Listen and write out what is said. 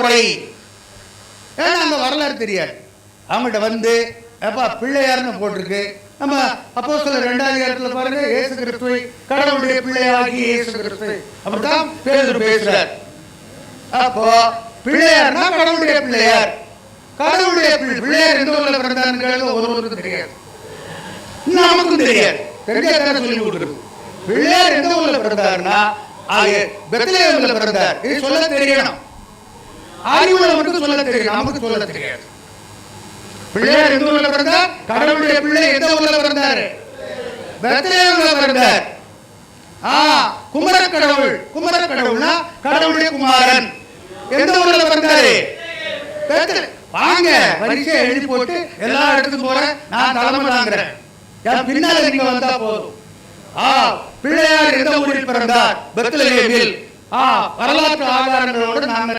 முறை. ஏன்னா அந்த வரலாறு தெரியாது? அவங்கள்ட்ட வந்து அப்பா பிள்ளையார்னு போட்டிருக்கு. நம்ம அப்போ சில ரெண்டாவது இடத்துல பாருங்க இயேசு கிறிஸ்துவை கடவுளுடைய பிள்ளையாகி இயேசு கிறிஸ்து அப்படித்தான் பேர் பேசுறார். அப்போ பிள்ளையார்னா கடவுளுடைய பிள்ளையார். கடவுளுடைய பிள்ளையார் எந்த ஊர்ல பிறந்தாருங்கிறது ஒருவருக்கும் தெரியாது. நமக்கும் தெரியாது. தெரியாத சொல்லி கொடுக்குறது பிள்ளையார் எந்த ஊர்ல பிறந்தாருன்னா ஆகிய பெத்லேஹேம்ல பிறந்தார். இது சொல்ல தெரியணும். அறிவுல மட்டும் சொல்ல தெரியும் நமக்கு சொல்ல தெரியாது. பிள்ளையார் எந்த ஊர்ல பிறந்தார்? கடவுளுடைய பிள்ளை எந்த ஊர்ல பிறந்தாரு? பெத்லேஹேம்ல பிறந்தார். ஆ குமர கடவுள் குமர கடவுள்னா கடவுளுடைய குமாரன். எந்த ஊர்ல பிறந்தாரு? வாங்க பரீட்சை எழுதி போட்டு எல்லா இடத்துக்கும் போறேன். நான் தலைமை தாங்குறேன். என் பின்னால நீங்க வந்தா போதும். ஆ பிள்ளையார் எந்த ஊரில் பிறந்தார்? பெத்லகேமில் ஆ வரலாற்று ஆதாரங்களோடு நாங்கள்